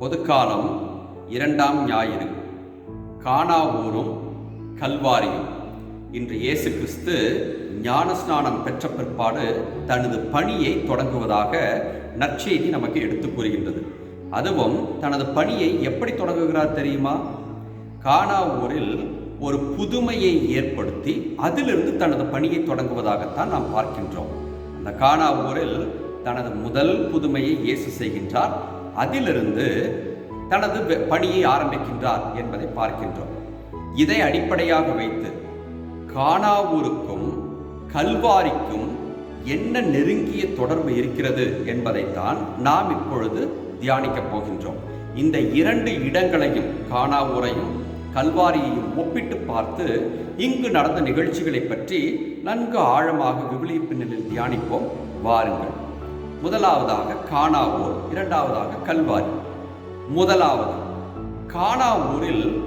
பொதுக்காலம் இரண்டாம் ஞாயிறு. காணாவூரும் கல்வாரியும். இன்று இயேசு கிறிஸ்து ஞானஸ்நானம் பெற்ற பிற்பாடு தனது பணியை தொடங்குவதாக நற்செய்தி நமக்கு எடுத்து கூறுகின்றது. அதுவும் தனது பணியை எப்படி தொடங்குகிறார் தெரியுமா? கானா ஊரில் ஒரு புதுமையை ஏற்படுத்தி அதிலிருந்து தனது பணியை தொடங்குவதாகத்தான் நாம் பார்க்கின்றோம். அந்த கானா ஊரில் தனது முதல் புதுமையை இயேசு செய்கின்றார். அதிலிருந்து தனது பணியை ஆரம்பிக்கின்றார் என்பதை பார்க்கின்றோம். இதை அடிப்படையாக வைத்து காணாவூருக்கும் கல்வாரிக்கும் என்ன நெருங்கிய தொடர்பு இருக்கிறது என்பதைத்தான் நாம் இப்பொழுது தியானிக்கப் போகின்றோம். இந்த இரண்டு இடங்களையும் காணாவூரையும் கல்வாரியையும் ஒப்பிட்டு பார்த்து இங்கு நடந்த நிகழ்ச்சிகளை பற்றி நன்கு ஆழமாக விவிலிய பின்னலில் தியானிப்போம். வாருங்கள். முதலாவதாக காணாவூர் இரண்டாவதாக கல்வாரி. முதலாவது காணாவூரில்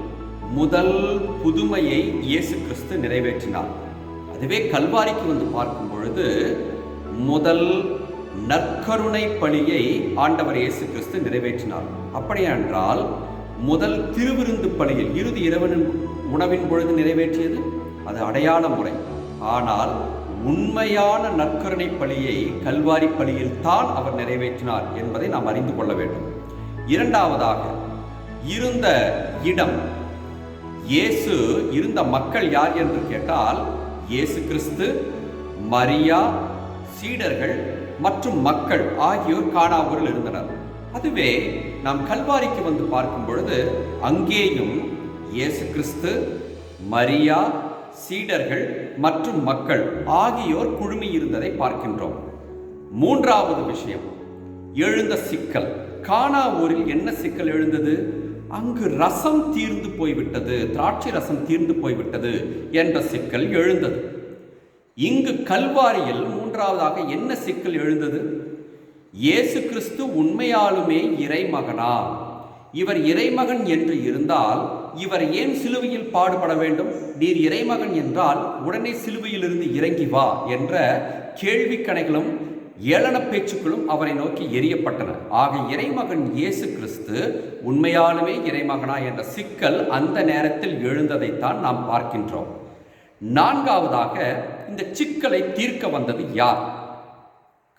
முதல் புதுமையை இயேசு கிறிஸ்து நிறைவேற்றினார். அதுவே கல்வாரிக்கு வந்து பார்க்கும் பொழுது முதல் நற்கருணை பணியை ஆண்டவர் இயேசு கிறிஸ்து நிறைவேற்றினார். அப்படியென்றால் முதல் திருவிருந்து பணியில் இறுதி இரவனின் உணவின் பொழுது நிறைவேற்றியது? அது அடையாள முறை. ஆனால் உண்மையான நற்கருணை பலியை கல்வாரி பலியில் தான் அவர் நிறைவேற்றினார் என்பதை நாம் அறிந்து கொள்ள வேண்டும். இரண்டாவதாக இருந்த இடம். இயேசு இருந்த மக்கள் யார் என்று கேட்டால் இயேசு கிறிஸ்து மரியா சீடர்கள் மற்றும் மக்கள் ஆகியோர் காணாவூரில் இருந்தனர். அதுவே நாம் கல்வாரிக்கு வந்து பார்க்கும் பொழுது அங்கேயும் இயேசு கிறிஸ்து மரியா சீடர்கள் மற்றும் மக்கள் ஆகியோர் குழுமியிருந்ததை பார்க்கின்றோம். மூன்றாவது விஷயம் எழுந்த சிக்கல். கானா ஊரில் என்ன சிக்கல் எழுந்தது? அங்கு ரசம் தீர்ந்து போய்விட்டது திராட்சை ரசம் தீர்ந்து போய்விட்டது என்ற சிக்கல் எழுந்தது. இங்கு கல்வாரியில் மூன்றாவதாக என்ன சிக்கல் எழுந்தது? இயேசு கிறிஸ்து உண்மையாலுமே இறைமகனா? இவர் இறைமகன் என்று இருந்தால் இவர் ஏன் சிலுவையில் பாடுபட வேண்டும்? நீர் இறைமகன் என்றால் உடனே சிலுவையிலிருந்து இறங்கி வா என்ற கேள்வி கணைகளும் ஏளன பேச்சுக்களும் அவரை நோக்கி எரியப்பட்டன. ஆக இறைமகன் இயேசு கிறிஸ்து உண்மையாலுமே இறைமகனா என்ற சிக்கல் அந்த நேரத்தில் எழுந்ததைத்தான் நாம் பார்க்கின்றோம். நான்காவதாக இந்த சிக்கலை தீர்க்க வந்தது யார்?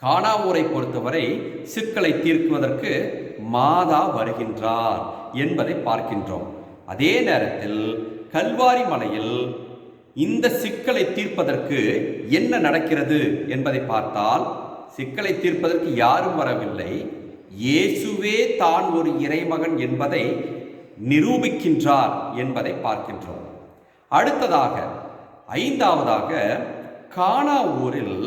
காணாவூரை பொறுத்தவரை சிக்கலை தீர்க்குவதற்கு மாதா வருகின்றார் என்பதை பார்க்கின்றோம். அதே நேரத்தில் கல்வாரி மலையில் இந்த சிக்கலை தீர்ப்பதற்கு என்ன நடக்கிறது என்பதை பார்த்தால் சிக்கலை தீர்ப்பதற்கு யாரும் வரவில்லை. இயேசுவே தான் ஒரு இறைமகன் என்பதை நிரூபிக்கின்றார் என்பதை பார்க்கின்றோம். அடுத்ததாக ஐந்தாவதாக கானா ஊரில்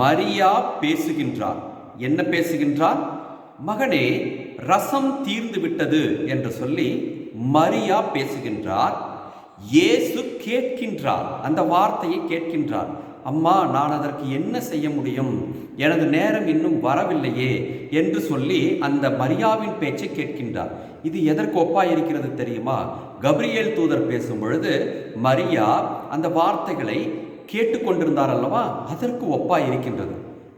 மரியா பேசுகின்றார். என்ன பேசுகின்றார்? மகனே ரசம் தீர்ந்து விட்டது என்று சொல்லி மரியா பேசுகின்றார் இயேசு கேட்கின்றார் அந்த வார்த்தையை கேட்கின்றார். அம்மா நான் அதற்கு என்ன செய்ய முடியும்? எனது நேரம் இன்னும் வரவில்லையே என்று சொல்லி அந்த மரியாவின் பேச்சை கேட்கின்றார். இது எதற்கு ஒப்பாய் இருக்கிறது தெரியுமா? கப்ரியேல் தூதர் பேசும் பொழுது மரியா அந்த வார்த்தைகளை கேட்டுக்கொண்டிருந்தார் அல்லவா? அதற்கு ஒப்பா இருக்கின்றது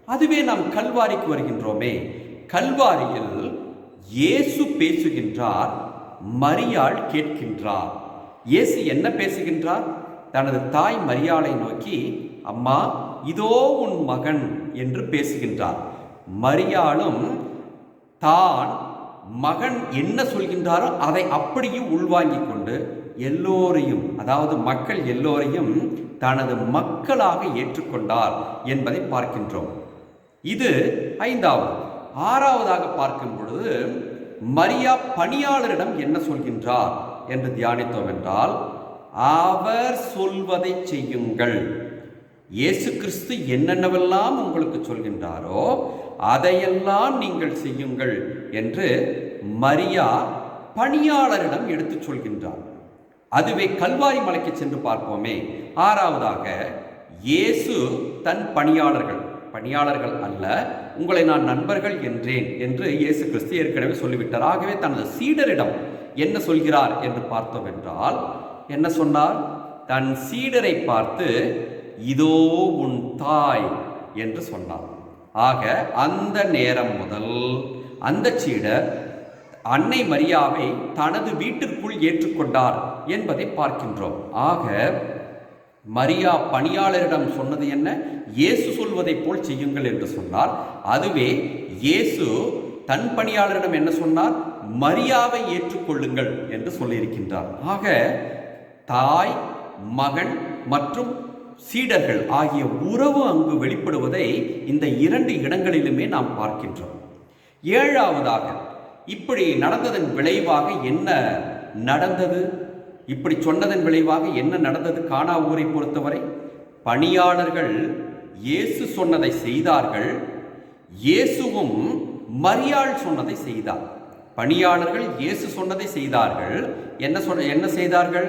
அதுவே நாம் கல்வாரிக்கு வருகின்றோமே. கல்வாரியில் இயேசு பேசுகின்றார் மரியாள் கேட்கின்றார். இயேசு என்ன பேசுகின்றார்? தனது தாய் மரியாளை நோக்கி அம்மா இதோ உன் மகன் என்று பேசுகின்றார். மரியாளும் தான் மகன் என்ன சொல்கின்றாரோ அதை அப்படியே உள்வாங்கிக் கொண்டு எல்லோரையும் அதாவது மக்கள் எல்லோரையும் தனது மக்களாக ஏற்றுக்கொண்டார் என்பதை பார்க்கின்றோம். இது ஐந்தாவது. ஆறாவதாக பார்க்கும் பொழுது மரியா பணியாளரிடம் என்ன சொல்கின்றார் என்று தியானித்தோம் என்றால் அவர் சொல்வதை செய்யுங்கள். இயேசு கிறிஸ்து என்னென்னவெல்லாம் உங்களுக்கு சொல்கின்றாரோ அதையெல்லாம் நீங்கள் செய்யுங்கள் என்று மரியா பணியாளரிடம் எடுத்துச் சொல்கின்றார் அதுவே கல்வாரி மலைக்கு சென்று பார்ப்போமே. ஆறாவதாக இயேசு தன் பணியாளர்கள் பணியாளர்கள் அல்ல உங்களை நான் நண்பர்கள் என்றேன் என்று இயேசு கிறிஸ்து ஏற்கனவே சொல்லிவிட்டார். ஆகவே தனது சீடரிடம் என்ன சொல்கிறார் என்று பார்த்தோம் என்றால் என்ன சொன்னார்? தன் சீடரை பார்த்து இதோ உன் தாய் என்று சொன்னார். ஆக அந்த நேரம் முதல் அந்த சீடர் அன்னை மரியாவை தனது வீட்டிற்குள் ஏற்றுக்கொண்டார் என்பதை பார்க்கின்றோம். ஆக மரியா பணியாளரிடம் சொன்னது என்ன? இயேசு சொல்வதைப் போல் செய்யுங்கள் என்று சொன்னார். அதுவே இயேசு தன் பணியாளரிடம் என்ன சொன்னார்? மரியாவை ஏற்றுக்கொள்ளுங்கள் என்று சொல்லியிருக்கின்றார். ஆக தாய் மகன் மற்றும் சீடர்கள் ஆகிய உறவு அங்கு வெளிப்படுவதை இந்த இரண்டு இடங்களிலுமே நாம் பார்க்கின்றோம். ஏழாவதாக இப்படி நடந்ததன் விளைவாக என்ன நடந்தது? இப்படி சொன்னதன் விளைவாக என்ன நடந்தது கானா ஊரை பொறுத்தவரை? பணியாளர்கள் இயேசு சொன்னதை செய்தார்கள். இயேசுவும் மரியாள் சொன்னதை செய்தார். பணியாளர்கள் இயேசு சொன்னதை செய்தார்கள். என்ன சொன்ன என்ன செய்தார்கள்?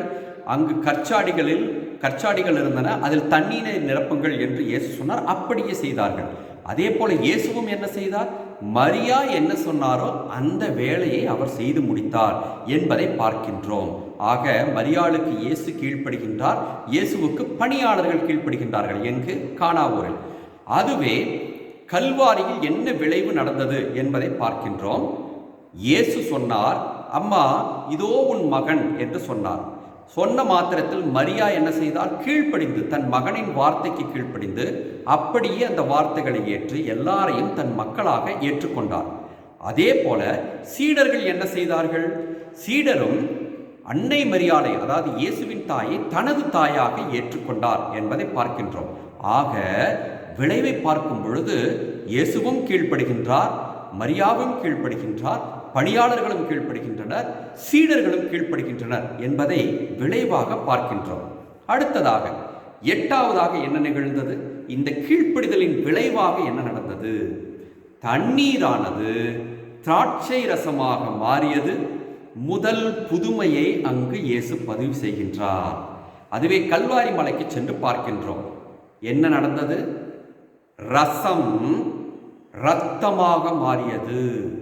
அங்கு கற்சாடிகளில் கற்சாடிகள் இருந்தன. அதில் தண்ணீரை நிரப்புங்கள் என்று இயேசு சொன்னார். அப்படியே செய்தார்கள். அதே போல இயேசுவும் என்ன செய்தார்? மரியா என்ன சொன்னாரோ அந்த வேலையை அவர் செய்து முடித்தார் என்பதை பார்க்கின்றோம். ஆக மரியாளுக்கு இயேசு கீழ்ப்படுகின்றார் இயேசுவுக்கு பணியாளர்கள் கீழ்ப்படுகின்றார்கள் எங்கு காணாவூரில். அதுவே கல்வாரியில் என்ன விளைவு நடந்தது என்பதை பார்க்கின்றோம். இயேசு சொன்னார் அம்மா இதோ உன் மகன் என்று சொன்னார். சொன்ன மாத்திரத்தில் மரியா என்ன செய்தால் கீழ்ப்படிந்து தன் மகனின் வார்த்தைக்கு கீழ்ப்படிந்து அப்படியே அந்த வார்த்தைகளை ஏற்று எல்லாரையும் தன் மக்களாக ஏற்றுக்கொண்டார். அதே போல சீடர்கள் என்ன செய்தார்கள்? சீடரும் அன்னை மரியாதை அதாவது இயேசுவின் தாயை தனது தாயாக ஏற்றுக்கொண்டார் என்பதை பார்க்கின்றோம். ஆக விளைவை பார்க்கும் பொழுது இயேசுவும் கீழ்ப்படுகின்றார் மரியாவும் கீழ்ப்படுகின்றார் பணியாளர்களும் கீழ்ப்படுகின்றனர் சீடர்களும் கீழ்ப்படுகின்றனர் என்பதை விளைவாக பார்க்கின்றோம். அடுத்ததாக எட்டாவதாக என்ன நிகழ்ந்தது? இந்த கீழ்ப்படிதலின் விளைவாக என்ன நடந்தது? தண்ணீரானது திராட்சை ரசமாக மாறியது முதல் புதுமையை அங்கு இயேசு பதிவு செய்கின்றார். அதுவே கல்வாரி மலைக்கு சென்று பார்க்கின்றோம். என்ன நடந்தது? ரசம் ரத்தமாக மாறியது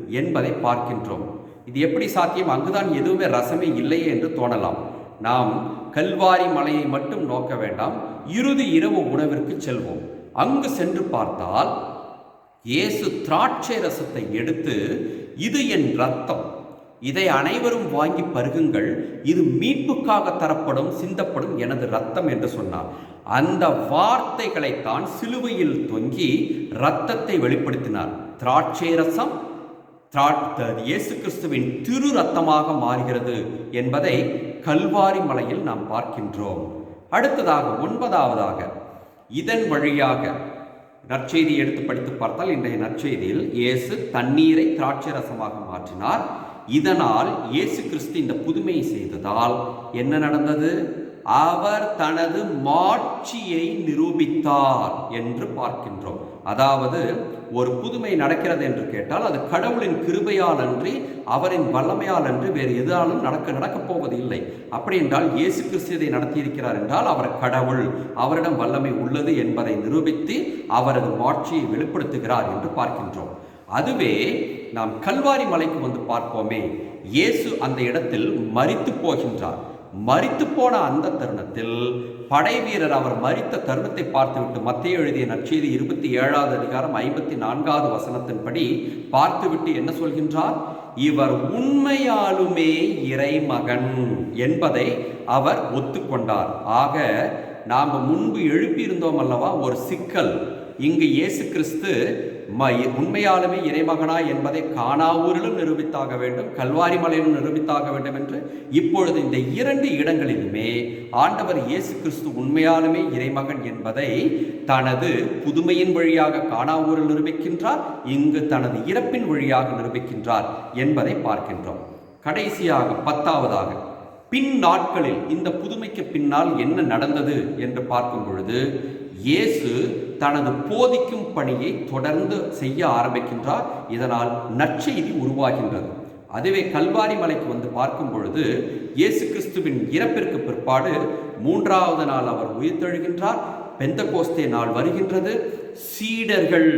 என்பதை பார்க்கின்றோம். இது எப்படி சாத்தியம்? அங்குதான் எதுவுமே ரசமே இல்லையே என்று தோணலாம். நாம் கல்வாரி மலையை மட்டும் நோக்க வேண்டாம். இறுதி இரவு உணவிற்கு செல்வோம். அங்கு சென்று பார்த்தால் இயேசு திராட்சை ரசத்தை எடுத்து இது என் ரத்தம். இதை அனைவரும் வாங்கி பருகுங்கள். இது மீட்புக்காக தரப்படும் சிந்தப்படும் எனது ரத்தம் என்று சொன்னார். அந்த வார்த்தைகளைத்தான் சிலுவையில் தொங்கி ரத்தத்தை வெளிப்படுத்தினார். திராட்சை ரசம் இயேசு கிறிஸ்துவின் திரு ரத்தமாக மாறுகிறது என்பதை கல்வாரி மலையில் நாம் பார்க்கின்றோம். அடுத்ததாக ஒன்பதாவதாக இதன் வழியாக நற்செய்தி எடுத்து படித்து பார்த்தால் இன்றைய நற்செய்தியில் இயேசு தண்ணீரை திராட்சை ரசமாக மாற்றினார். இதனால் இயேசு கிறிஸ்து இந்த புதுமையை செய்ததால் என்ன நடந்தது? அவர் தனது மாட்சியை நிரூபித்தார் என்று பார்க்கின்றோம். அதாவது ஒரு புதுமை நடக்கிறது என்று கேட்டால் அது கடவுளின் கிருபையால் அன்றி அவரின் வல்லமையால் அன்றி வேறு எதாலும் நடக்க நடக்கப் போவது இல்லை அப்படி என்றால் இயேசு கிறிஸ்து இதை நடத்தியிருக்கிறார் என்றால் அவர் கடவுள் அவரிடம் வல்லமை உள்ளது என்பதை நிரூபித்து அவரது மாட்சியை வெளிப்படுத்துகிறார் என்று பார்க்கின்றோம். அதுவே நாம் கல்வாரி மலைக்கு வந்து பார்ப்போமே. இயேசு அந்த இடத்தில் மறித்து போகின்றார். மறித்து போன அந்த தருணத்தில் படை வீரர் அவர் மறித்த தருணத்தை பார்த்துவிட்டு மத்திய எழுதிய நற்செய்தி இருபத்தி ஏழாவது அதிகாரம் ஐம்பத்தி நான்காவது வசனத்தின்படி பார்த்துவிட்டு என்ன சொல்கின்றார்? இவர் உண்மையாலுமே இறைமகன் என்பதை அவர் ஒத்துக்கொண்டார். ஆக நாம் முன்பு எழுப்பியிருந்தோம் அல்லவா? ஒரு சிக்கல். இங்கு இயேசு கிறிஸ்து உண்மையாலுமே இறைமகனா என்பதை காணாவூரிலும் நிரூபித்தாக வேண்டும் கல்வாரி மலையிலும் நிரூபித்தாக வேண்டும் என்று இப்பொழுது இந்த இரண்டு இடங்களிலுமே ஆண்டவர் இயேசு கிறிஸ்து உண்மையாலுமே இறைமகன் என்பதை தனது புதுமையின் வழியாக காணாவூரில் நிரூபிக்கின்றார் இங்கு தனது இறப்பின் வழியாக நிரூபிக்கின்றார் என்பதை பார்க்கின்றோம். கடைசியாக பத்தாவதாக பின் நாட்களில் இந்த புதுமைக்கு பின்னால் என்ன நடந்தது என்று பார்க்கும் பொழுது இயேசு தனது போதிக்கும் பணியை தொடர்ந்து செய்ய ஆரம்பிக்கின்றார். இதனால் நற்செய்தி உருவாகின்றது. அதுவே கல்வாரி மலைக்கு வந்து பார்க்கும் பொழுது இயேசு கிறிஸ்துவின் இறப்பிற்கு பிற்பாடு மூன்றாவது நாள் அவர் உயிர்த்தெழுகின்றார். பெந்த கோஸ்தே நாள் வருகின்றது. சீடர்கள்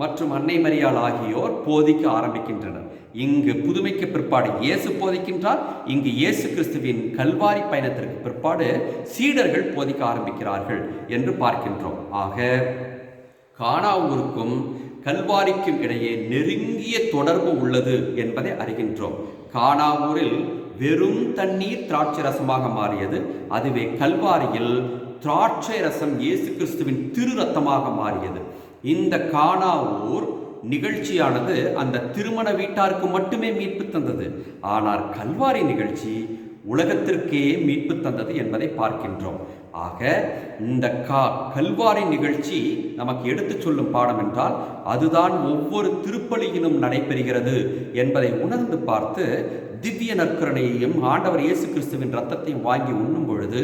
மற்றும் அன்னை மரியாள் ஆகியோர் போதிக்க ஆரம்பிக்கின்றனர். இங்கு புதுமைக்கு பிற்பாடு இயேசு போதிக்கின்றார். இங்கு இயேசு கிறிஸ்துவின் கல்வாரி பயணத்திற்கு பிற்பாடு சீடர்கள் போதிக்க ஆரம்பிக்கிறார்கள் என்று பார்க்கின்றோம். ஆக காணாவூருக்கும் கல்வாரிக்கும் இடையே நெருங்கிய தொடர்பு உள்ளது என்பதை அறிகின்றோம். காணாவூரில் வெறும் தண்ணீர் திராட்சை ரசமாக மாறியது. அதுவே கல்வாரியில் திராட்சை ரசம் இயேசு கிறிஸ்துவின் திரு ரத்தமாக மாறியது. இந்த கானாவூர் நிகழ்ச்சியானது அந்த திருமண வீட்டாருக்கு மட்டுமே மீட்பு தந்தது. ஆனால் கல்வாரி நிகழ்ச்சி உலகத்திற்கே மீட்பு தந்தது என்பதை பார்க்கின்றோம். ஆக இந்த கா கல்வாரி நிகழ்ச்சி நமக்கு எடுத்துச் சொல்லும் பாடம் என்றால் அதுதான் ஒவ்வொரு திருப்பலியிலும் நடைபெறுகிறது என்பதை உணர்ந்து பார்த்து திவ்ய நற்கரணையையும் ஆண்டவர் இயேசு கிறிஸ்துவின் ரத்தத்தையும் வாங்கி உண்ணும் பொழுது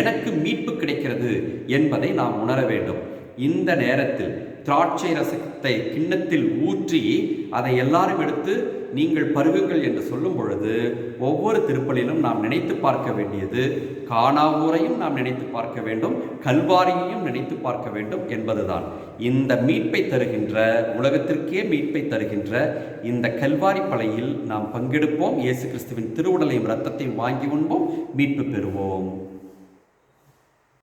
எனக்கு மீட்பு கிடைக்கிறது என்பதை நாம் உணர வேண்டும். இந்த நேரத்தில் திராட்சை ரசத்தை கிண்ணத்தில் ஊற்றி அதை எல்லாரும் எடுத்து நீங்கள் பருகுங்கள் என்று சொல்லும் பொழுது ஒவ்வொரு திருப்பலிலும் நாம் நினைத்து பார்க்க வேண்டியது காணாவூரையும் நாம் நினைத்து பார்க்க வேண்டும் கல்வாரியையும் நினைத்து பார்க்க வேண்டும் என்பதுதான். இந்த மீட்பை தருகின்ற உலகத்திற்கே மீட்பை தருகின்ற இந்த கல்வாரி பலையில் நாம் பங்கெடுப்போம். இயேசு கிறிஸ்துவின் திருவுடலையும் இரத்தத்தையும் வாங்கி உண்போம் மீட்பு பெறுவோம்.